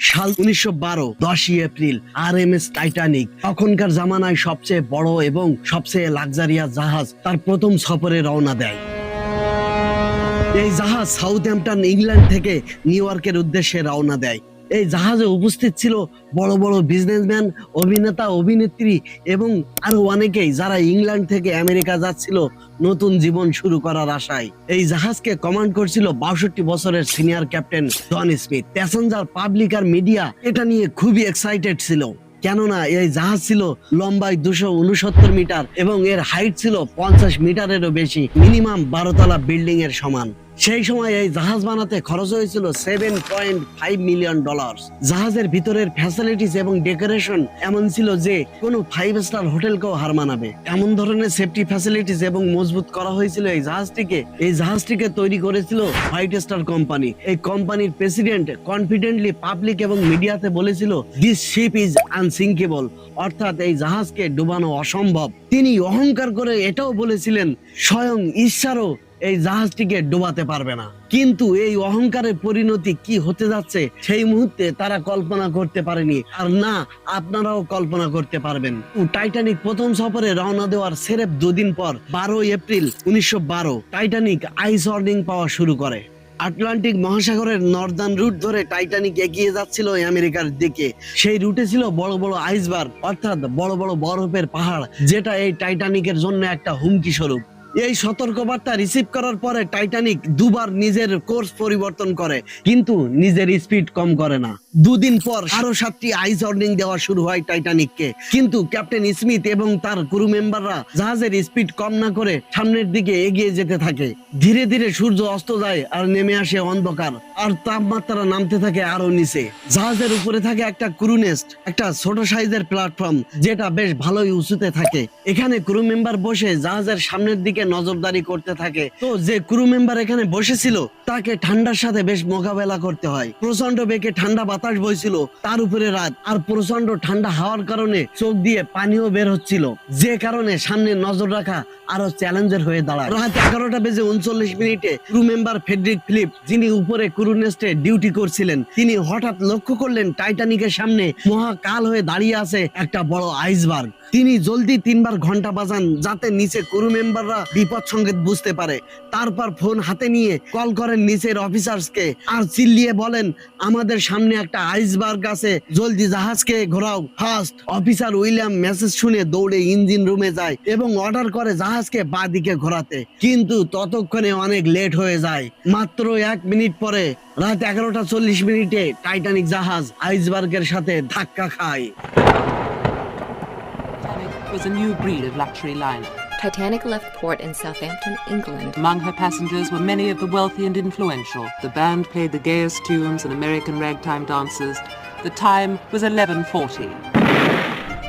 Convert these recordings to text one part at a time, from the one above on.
সাল উনিশশো বারো, দশই April, R M S Titanic. তখনকার জামানায় সবচেয়ে বড় এবং সবচেয়ে লাক্সারিয়া জাহাজ তার প্রথম সফরে রওনা দেয়। এই জাহাজ সাউথহ্যাম্পটন ইংল্যান্ড থেকে নিউ ইয়র্কের উদ্দেশ্যে রওনা দেয়। এই জাহাজে উপস্থিত ছিল বড় বড় বিজনেসম্যান অভিনেতা, অভিনেত্রী এবং আরও অনেকেই যারা ইংল্যান্ড থেকে আমেরিকা যাচ্ছিল নতুন জীবন শুরু করার আশায়। এই জাহাজকে কমান্ড করছিল বাষট্টি বছরের senior captain John Smith passenger public আর মিডিয়া এটা নিয়ে খুবই এক্সাইটেড ছিল। কেননা এই জাহাজ ছিল লম্বায় দুশো উনসত্তর মিটার এবং এর হাইট ছিল পঞ্চাশ মিটারেরও বেশি। মিনিমাম বারোতলা বিল্ডিং এর সমান। সেই সময় এই জাহাজ বানাতে খরচ হয়েছিল seven point five million dollar জাহাজের ভিতরের ফ্যাসিলিটিস এবং ডেকোরেশন এমন ছিল যে কোনো ফাইভ স্টার হোটেলকেও হার মানাবে। এমন ধরনের সেফটি ফ্যাসিলিটিস এবং মজবুত করা হয়েছিল এই জাহাজটিকে। এই জাহাজটিকে তৈরি করেছিল হোয়াইট স্টার কোম্পানি এই কোম্পানির প্রেসিডেন্ট কনফিডেন্টলি পাবলিক এবং মিডিয়াতে বলেছিল দিস শিপ ইজ আনসিঙ্কেবল অর্থাৎ এই জাহাজকে ডুবানো অসম্ভব। তিনি অহংকার করে এটাও বলেছিলেন, স্বয়ং ঈশ্বরও এই জাহাজটিকে ডোবাতে পারবে না। কিন্তু এই অহংকারের পরিণতি কি হতে যাচ্ছে, সেই মুহূর্তে তারা কল্পনা করতে পারেনি। আর না, আপনারাও কল্পনা করতে পারবেন। টাইটানিক প্রথম সফরে রওনা দেওয়ার সেরেপ দুদিন পর বারো এপ্রিল উনিশশো বারো, টাইটানিক আইস ওয়ার্নিং পাওয়া শুরু করে। আটলান্টিক মহাসাগরের নর্দার্ন রুট ধরে টাইটানিক এগিয়ে যাচ্ছিল আমেরিকার দিকে। সেই রুটে ছিল বড় বড় আইসবার্গ, অর্থাৎ বড় বড় বরফের পাহাড়, যেটা এই টাইটানিকের জন্য একটা হুমকি স্বরূপ। এই সতর্কবার্তা রিসিভ করার পরে টাইটানিক দুবার নিজের কোর্স পরিবর্তন করে, কিন্তু নিজের স্পিড কম করে না। দুদিন পর আরও সাতটি আইস ওয়ার্নিং দেওয়া শুরু হয় টাইটানিককে কিন্তু ক্যাপ্টেন স্মিথ এবং তার ক্রু মেম্বাররা জাহাজের স্পিড কম না করে সামনের দিকে এগিয়ে যেতে থাকে। ধীরে ধীরে সূর্য অস্ত যায় আর নেমে আসে অন্ধকার, আর তাপমাত্রা নামতে থাকে আরও নিচে। জাহাজের উপরে থাকে একটা ক্রু নেস্ট একটা ছোট সাইজের প্ল্যাটফর্ম যেটা বেশ ভালোই উঁচুতে থাকে। এখানে ক্রু মেম্বার বসে জাহাজের সামনের দিকে নজরদারি করতে থাকে। তো যে ক্রু মেম্বার এখানে বসেছিল, তাকে ঠান্ডার সাথে বেশ মোকাবেলা করতে হয়। প্রচণ্ড বেগে ঠান্ডা বাতাস বইছিল, তার উপরে রাত। আর প্রচণ্ড ঠান্ডা হওয়ার কারণে চোখ দিয়ে পানিও বের হচ্ছিল। যে কারণে সামনে নজর রাখা আরও চ্যালেঞ্জের হয়ে দাঁড়ায়। রাত এগারোটা বেজে উনচল্লিশ মিনিটে ক্রু মেম্বার ফেডরিক ফিলিপ, যিনি উপরে ক্রু নেস্টে ডিউটি করছিলেন, তিনি হঠাৎ লক্ষ্য করলেন টাইটানিকের সামনে মহাকাল হয়ে দাঁড়িয়ে আছে একটা বড় আইসবার্গ তিনি জলদি তিনবার ঘণ্টা বাজান যাতে নিচে ক্রু মেম্বাররা বিপদ সংকেত বুঝতে পারে। তারপর ফোন হাতে নিয়ে কল করেন নিচের অফিসার্সকে আর চিল্লিয়ে বলেন, আমাদের সামনে একটা আইসবার্গ আছে, জলদি জাহাজকে ঘোরাও। ফার্স্ট অফিসার উইলিয়াম মেসেজ শুনে দৌড়ে ইঞ্জিন রুমে যায় এবং অর্ডার করে জাহাজকে বা দিকে ঘোরাতে। কিন্তু ততক্ষণে অনেক লেট হয়ে যায়। মাত্র এক মিনিট পরে রাত এগারোটা চল্লিশ মিনিটে টাইটানিক জাহাজ আইসবার্গের সাথে ধাক্কা খায়। Was a new breed of luxury liner. Titanic left port in Southampton, England. Among her passengers were many of the wealthy and influential. The band played the gayest tunes and American ragtime dances. The time was 1140.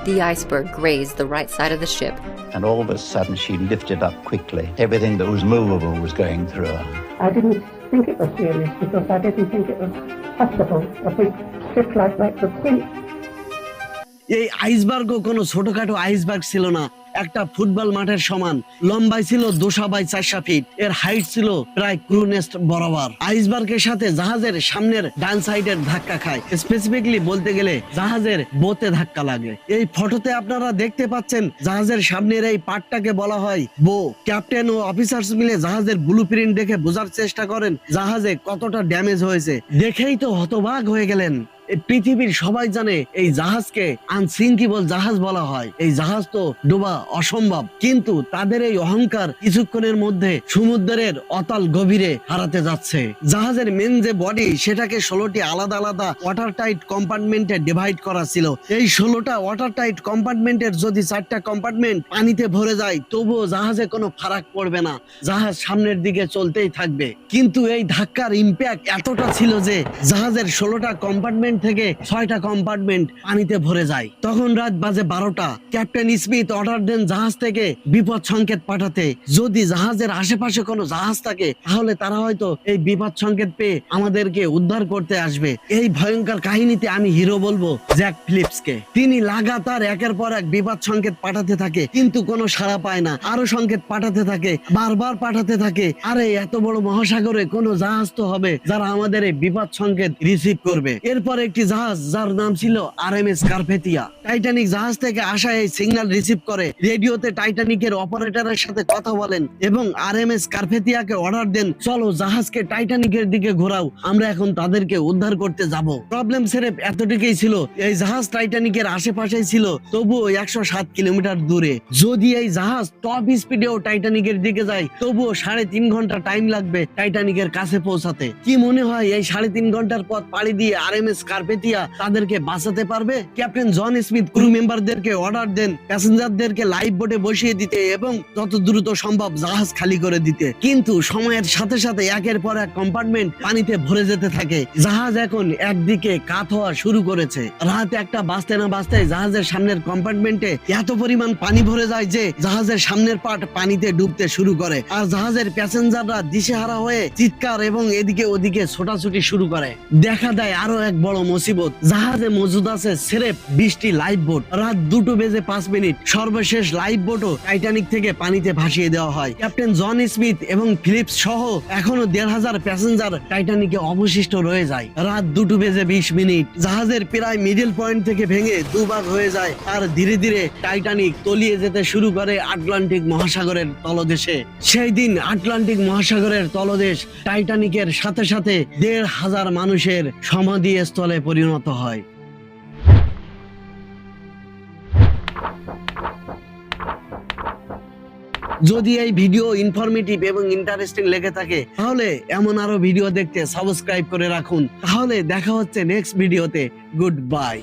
The iceberg grazed the right side of the ship. And all of a sudden, she lifted up quickly. Everything that was movable was going through her. I didn't think it was serious because I didn't think it was possible a big ship like that could sink. এই আইসবার্গও কোনো ছোটখাটো iceberg ছিল না। একটা football মাঠের সমান। লম্বাই ছিল দুশো বাই চারশো ফিট। এর হাইট ছিল প্রায় ক্রুনেস্ট বরাবর। আইসবার্গের সাথে জাহাজের সামনের ডান সাইডের ধাক্কা খায়। স্পেসিফিকলি বলতে গেলে জাহাজের বোতে ধাক্কা লাগে। এই ফটোতে আপনারা দেখতে পাচ্ছেন জাহাজের সামনের এই পার্টটাকে বলা হয় বো। ক্যাপ্টেন ও অফিসার্স মিলে জাহাজের ব্লু প্রিন্ট দেখে বোঝার চেষ্টা করেন জাহাজে কতটা ড্যামেজ হয়েছে। দেখেই তো হতবাক হয়ে গেলেন। পৃথিবীর সবাই জানে এই জাহাজকে আনসিঙ্কিবল জাহাজ বলা হয়। এই জাহাজ তো ডোবা অসম্ভব। কিন্তু তাদের এই অহংকার কিছুক্ষণের মধ্যে সমুদ্রের অতাল গভীরে হারাতে যাচ্ছে। জাহাজের মেন যে বডি সেটাকে ষোলোটি আলাদা আলাদা ওয়াটার টাইট কম্পার্টমেন্টে ডিভাইড করা ছিল। এই ষোলোটা ওয়াটার টাইট কম্পার্টমেন্টের যদি চারটা কম্পার্টমেন্ট পানিতে ভরে যায়, তবুও জাহাজে কোনো ফারাক পড়বে না। জাহাজ সামনের দিকে চলতেই থাকবে। কিন্তু এই ধাক্কার ইম্প্যাক্ট এতটা ছিল যে জাহাজের ষোলোটা কম্পার্টমেন্ট থেকে ছয়টা কম্পার্টমেন্ট পানিতে ভরে যায়। তখন রাত বাজে বারোটা। ক্যাপ্টেন স্মিথ অর্ডার দেন জাহাজ থেকে বিপদ সংকেত পাঠাতে। যদি জাহাজের আশেপাশে কোনো জাহাজ থাকে, তাহলে তারা হয়তো এই বিপদ সংকেত পেয়ে আমাদেরকে উদ্ধার করতে আসবে। এই ভয়ঙ্কর কাহিনীতে আমি হিরো বলব জ্যাক ফিলিপসকে তিনি লাগাতার একের পর এক বিপদ সংকেত পাঠাতে থাকে, কিন্তু কোনো সাড়া পায় না। আরও সংকেত পাঠাতে থাকে, বারবার পাঠাতে থাকে। আরে, এত বড় মহাসাগরে কোনো জাহাজ তো হবে যারা আমাদের এই বিপদ সংকেত রিসিভ করবে। এরপরে একটি জাহাজ যার নাম ছিল R M S Carpathia Titanic জাহাজ থেকে আসা এই সিগন্যাল রিসিভ করে। রেডিওতে টাইটানিকের অপারেটরের সাথে কথা বলেন এবং আর এম এস কার্পেতিয়াকে অর্ডার দেন, চলো জাহাজকে টাইটানিকের দিকে ঘোরাও, আমরা এখন তাদেরকে উদ্ধার করতে যাব। প্রবলেম সেরেপ এতটুকুই ছিল, এই জাহাজ টাইটানিকের আশেপাশেই ছিল, তবুও একশো সাত কিলোমিটার দূরে। যদি এই জাহাজ টপ স্পিডেও টাইটানিকের দিকে যায়, তবুও সাড়ে তিন ঘণ্টা টাইম লাগবে টাইটানিকের কাছে পৌঁছাতে। কি মনে হয় এই সাড়ে তিন ঘণ্টার পথ পাড়ি দিয়ে আর এম এস কার্পেতিয়া তাদেরকে বাঁচাতে পারবে। ক্যাপ্টেন জন স্মিথ ক্রু মেম্বারদেরকে অর্ডার দেন প্যাসেঞ্জারদেরকে লাইফ বোটে বসিয়ে দিতে এবং যত দ্রুত সম্ভব জাহাজ খালি করে দিতে। কিন্তু সময়ের সাথে সাথে একের পর এক কম্পার্টমেন্ট পানিতে ভরে যেতে থাকে। জাহাজ এখন একদিকে কাত হওয়া শুরু করেছে। একটা বাঁচতে না বাঁচতে জাহাজের সামনের কম্পার্টমেন্টে এত পরিমাণ পানি ভরে যায় যে জাহাজের সামনের পাট পানিতে ডুবতে শুরু করে। আর জাহাজের প্যাসেঞ্জাররা দিশেহারা হয়ে চিৎকার এবং এদিকে ওদিকে ছোটাছুটি শুরু করে। দেখা দেয় আরও এক বড় মুসিবত। জাহাজে মজুদ আছে বিশটি লাইফ বোট। রাত দুটো বেজে পাঁচ মিনিট। সর্বশেষ লাইফ বোটও টাইটানিক থেকে পানিতে ভাসিয়ে দেওয়া হয়। ক্যাপ্টেন জন স্মিথ এবং ফিলিপস সহ এখনও দেড় হাজার প্যাসেঞ্জার টাইটানিকে অবশিষ্ট রয়ে যায়। রাত দুটো বেজে বিশ মিনিট। জাহাজের প্রায় মিডল পয়েন্ট থেকে ভেঙে দুভাগ হয়ে যায়। আর ধীরে ধীরে টাইটানিক তলিয়ে যেতে শুরু করে আটলান্টিক মহাসাগরের তলদেশে। সেই দিন আটলান্টিক মহাসাগরের তলদেশ টাইটানিকের সাথে সাথে দেড় হাজার মানুষের সমাধি স্থলে পরিণত হয়। যদি এই ভিডিও ইনফরমেটিভ এবং ইন্টারেস্টিং লেগে থাকে, তাহলে এমন আরও ভিডিও দেখতে সাবস্ক্রাইব করে রাখুন। তাহলে দেখা হচ্ছে নেক্সট ভিডিওতে গুড বাই